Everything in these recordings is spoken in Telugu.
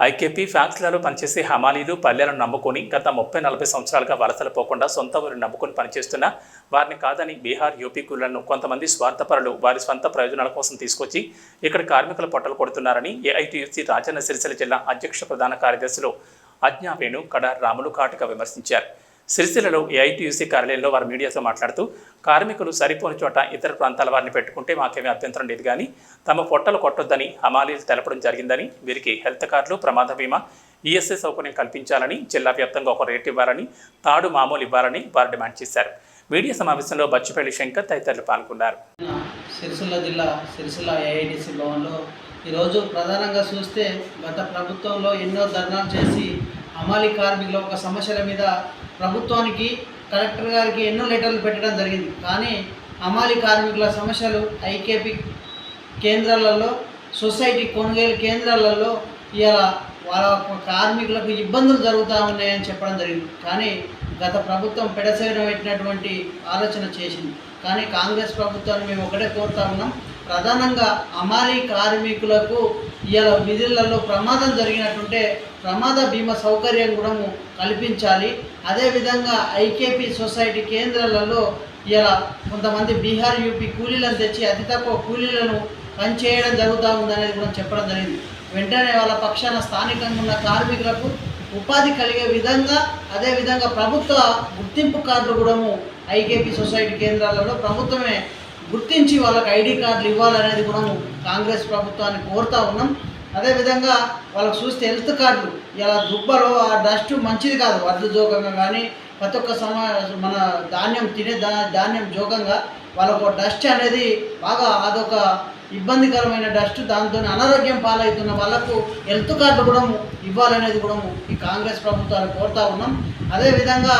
ఐకేపీ ఫ్యాక్టరీలలో పనిచేసే హమాలీలు పల్లెలను నమ్ముకొని గత ముప్పై నలభై సంవత్సరాలుగా వలసలు పోకుండా సొంత ఊరిని నమ్ముకొని పనిచేస్తున్న వారిని కాదని బీహార్ యూపీ కులను కొంతమంది స్వార్థపరులు వారి స్వంత ప్రయోజనాల కోసం తీసుకొచ్చి ఇక్కడ కార్మికుల పొట్టలు కొడుతున్నారని ఏఐటీయూసీ రాజన్న సిరిసిల్ల జిల్లా అధ్యక్ష ప్రధాన కార్యదర్శులు అజ్ఞా వేణు కడార్ రాములు కాటుగా విమర్శించారు. సిరిసిల్లలో ఏఐటీయూసీ కార్యాలయంలో వారు మీడియాతో మాట్లాడుతూ కార్మికులు సరిపోని చోట ఇతర ప్రాంతాల వారిని పెట్టుకుంటే మాకేమీ అభ్యంతరం లేదు కానీ తమ పొట్టలు కొట్టొద్దని హమాలీలు తెలపడం జరిగిందని వీరికి హెల్త్ కార్డులు ప్రమాద బీమా ఈఎస్ఐ సౌకర్యం కల్పించాలని జిల్లా వ్యాప్తంగా ఒక రేటు ఇవ్వాలని తాడు మామూలు ఇవ్వాలని వారు డిమాండ్ చేశారు. మీడియా సమావేశంలో బచ్చిపల్లి శంకర్ తదితరులు పాల్గొన్నారు. సిరిసిల్ల జిల్లా సిరిసిల్ల ఏఐటీసీ భవన్లో ఈరోజు ప్రధానంగా చూస్తే గత ప్రభుత్వంలో ఎన్నో ధర్నాలు చేసి హమాలి కార్మికుల ఒక సమస్యల మీద ప్రభుత్వానికి కలెక్టర్ గారికి ఎన్నో లెటర్లు పెట్టడం జరిగింది. కానీ హమాలి కార్మికుల సమస్యలు ఐకేపీ కేంద్రాలలో సొసైటీ కొనుగోలు కేంద్రాలలో ఇలా వాళ్ళ కార్మికులకు ఇబ్బందులు జరుగుతూ ఉన్నాయని చెప్పడం జరిగింది. కానీ గత ప్రభుత్వం పెడసేన పెట్టినటువంటి ఆలోచన చేసింది. కానీ కాంగ్రెస్ ప్రభుత్వాన్ని మేము ఒకటే కోరుతా ఉన్నాం. ప్రధానంగా అమాలి కార్మికులకు ఇవాళ విధులలో ప్రమాదం జరిగినట్టుంటే ప్రమాద బీమా సౌకర్యం కూడా కల్పించాలి. అదేవిధంగా ఐకేపీ సొసైటీ కేంద్రాలలో ఇలా కొంతమంది బీహార్ యూపీ కూలీలను తెచ్చి అతి తక్కువ కూలీలను పనిచేయడం జరుగుతూ ఉందనేది కూడా చెప్పడం జరిగింది. వెంటనే వాళ్ళ పక్షాన స్థానికంగా ఉన్న కార్మికులకు ఉపాధి కలిగే విధంగా అదేవిధంగా ప్రభుత్వ గుర్తింపు కార్డులు కూడా ఐకేపీ సొసైటీ కేంద్రాలలో ప్రభుత్వమే గుర్తించి వాళ్ళకి ఐడి కార్డులు ఇవ్వాలనేది కూడా కాంగ్రెస్ ప్రభుత్వాన్ని కోరుతా ఉన్నాం. అదేవిధంగా వాళ్ళకి చూస్తే హెల్త్ కార్డులు ఇలా దుబ్బలో ఆ డస్ట్ మంచిది కాదు వడ్లు జోగంగా కానీ ప్రతి ఒక్క సమ మన ధాన్యం తినే దా ధాన్యం జోకంగా వాళ్ళకు డస్ట్ అనేది బాగా అదొక ఇబ్బందికరమైన డస్ట్ దాంతో అనారోగ్యం పాలవుతున్న వాళ్ళకు హెల్త్ కార్డు కూడా ఇవ్వాలనేది కూడా ఈ కాంగ్రెస్ ప్రభుత్వాన్ని కోరుతా ఉన్నాం. అదేవిధంగా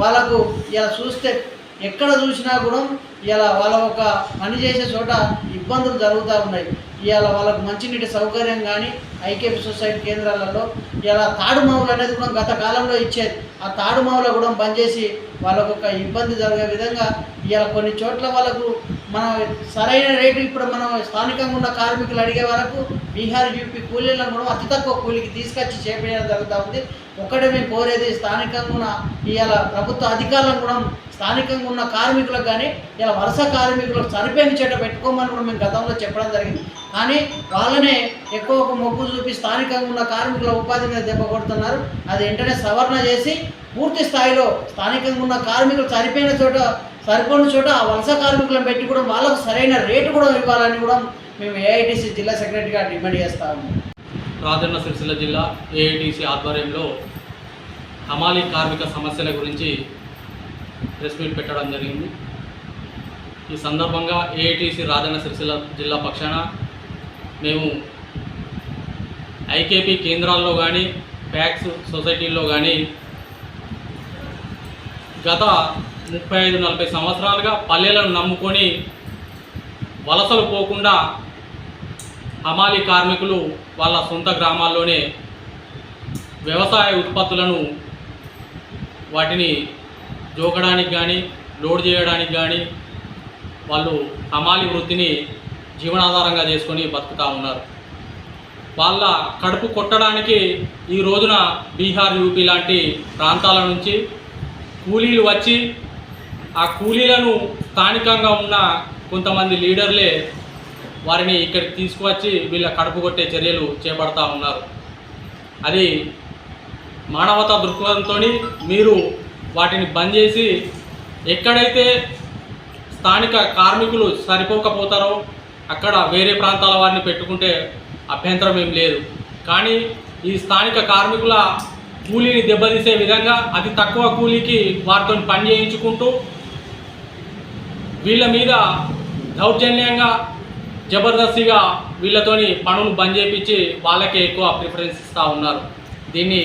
వాళ్ళకు ఇలా చూస్తే ఎక్కడ చూసినా కూడా ఇలా వాళ్ళ ఒక పని చేసే చోట ఇబ్బందులు జరుగుతూ ఉన్నాయి. ఇవాళ వాళ్ళకు మంచినీటి సౌకర్యం కానీ ఐకేపీ సొసైటీ కేంద్రాలలో ఇలా తాడుమావులు అనేది కూడా గత కాలంలో ఇచ్చేది. ఆ తాడుమావులు కూడా బంద్ చేసి వాళ్ళకు ఒక ఇబ్బంది జరిగే విధంగా ఇలా కొన్ని చోట్ల వాళ్ళకు మనం సరైన రేటు ఇప్పుడు మనం స్థానికంగా ఉన్న కార్మికులు అడిగే వరకు బీహార్ యూపీ కూలీలను కూడా అతి తక్కువ కూలీకి తీసుకొచ్చి చేపేయడం జరుగుతూ ఉంది. ఒక్కటే మేము కోరేది స్థానికంగా ఉన్న ఇవాళ ప్రభుత్వ అధికారులను కూడా స్థానికంగా ఉన్న కార్మికులకు కానీ ఇలా వరుస కార్మికులకు సరిపోయిన చెట్టు పెట్టుకోమని కూడా మేము గతంలో చెప్పడం జరిగింది. కానీ వాళ్ళనే ఎక్కువ ఒక మొగ్గు చూపి స్థానికంగా ఉన్న కార్మికుల ఉపాధి మీద దెబ్బ కొడుతున్నారు. అది వెంటనే సవరణ చేసి పూర్తి స్థాయిలో స్థానికంగా ఉన్న కార్మికులు సరిపోయిన చోట సరిపోని చోట ఆ వలస కార్మికులను పెట్టి కూడా వాళ్ళకు సరైన రేటు కూడా ఇవ్వాలని కూడా మేము ఏఐటీసీ జిల్లా సెక్రటరీగా డిమాండ్ చేస్తాము రాజన్న సిరిసిల్ల జిల్లా ఏఐటీసీ ఆధ్వర్యంలో హమాలీ కార్మిక సమస్యల గురించి ప్రెస్ మీట్ పెట్టడం జరిగింది. ఈ సందర్భంగా ఏఐటీసీ రాజన్న సిరిసిల్ల జిల్లా పక్షాన మేము ఐకేపీ కేంద్రాల్లో కానీ ప్యాక్స్ సొసైటీల్లో కానీ గత ముప్పై ఐదు నలభై సంవత్సరాలుగా పల్లెలను నమ్ముకొని వలసలు పోకుండా హమాలీ కార్మికులు వాళ్ళ సొంత గ్రామాల్లోనే వ్యవసాయ ఉత్పత్తులను వాటిని జోకడానికి కానీ లోడ్ చేయడానికి కానీ వాళ్ళు హమాలి వృత్తిని జీవనాధారంగా చేసుకొని బతుకుతూ ఉన్నారు. వాళ్ళ కడుపు కొట్టడానికి ఈ రోజున బీహార్ యూపీ లాంటి ప్రాంతాల నుంచి కూలీలు వచ్చి ఆ కూలీలను స్థానికంగా ఉన్న కొంతమంది లీడర్లే వారిని ఇక్కడికి తీసుకువచ్చి వీళ్ళ కడుపు కొట్టే చర్యలు చేపడతా ఉన్నారు. అది మానవతా దృక్పథంతో మీరు వాటిని బంద్ చేసి ఎక్కడైతే స్థానిక కార్మికులు సరిపోకపోతారో అక్కడ వేరే ప్రాంతాల వారిని పెట్టుకుంటే అభ్యంతరం ఏం లేదు. కానీ ఈ స్థానిక కార్మికుల కూలీని దెబ్బతీసే విధంగా అతి తక్కువ కూలీకి వారితో పని చేయించుకుంటూ వీళ్ళ మీద దౌర్జన్యంగా జబర్దస్తిగా వీళ్ళతోని పనులు బంద్ చేయించి వాళ్ళకే ఎక్కువ ప్రిఫరెన్స్ ఇస్తూ ఉన్నారు. దీన్ని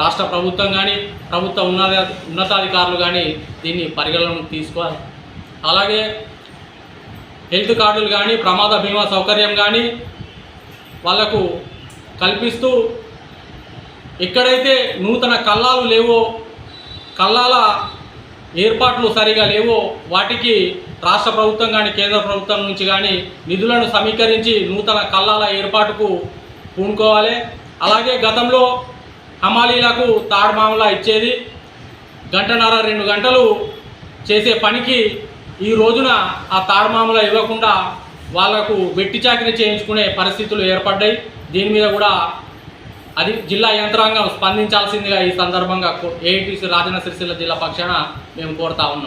రాష్ట్ర ప్రభుత్వం కానీ ప్రభుత్వ ఉన్నత ఉన్నతాధికారులు కానీ దీన్ని పరిగణలోకి తీసుకోవాలి. అలాగే హెల్త్ కార్డులు కానీ ప్రమాద బీమా సౌకర్యం కానీ వాళ్ళకు కల్పిస్తూ ఎక్కడైతే నూతన కల్లాలు లేవో కల్లాల ఏర్పాట్లు సరిగా లేవో వాటికి రాష్ట్ర ప్రభుత్వం కానీ కేంద్ర ప్రభుత్వం నుంచి కానీ నిధులను సమీకరించి నూతన కల్లాల ఏర్పాటుకు పూనుకోవాలి. అలాగే గతంలో హమాలీలకు తాడు మామలా ఇచ్చేది గంటన్నర రెండు గంటలు చేసే పనికి ఈ రోజున ఆ తాడు మామలా ఇవ్వకుండా వాళ్ళకు వెట్టి చాకరీ చేయించుకునే పరిస్థితులు ఏర్పడ్డాయి. దీని మీద కూడా అది జిల్లా యంత్రాంగం స్పందించాల్సిందిగా ఈ సందర్భంగా ఏఐటీసీ రాజన్న సిరిసిల్ల జిల్లా పక్షాన మేము కోరుతా ఉన్నాం.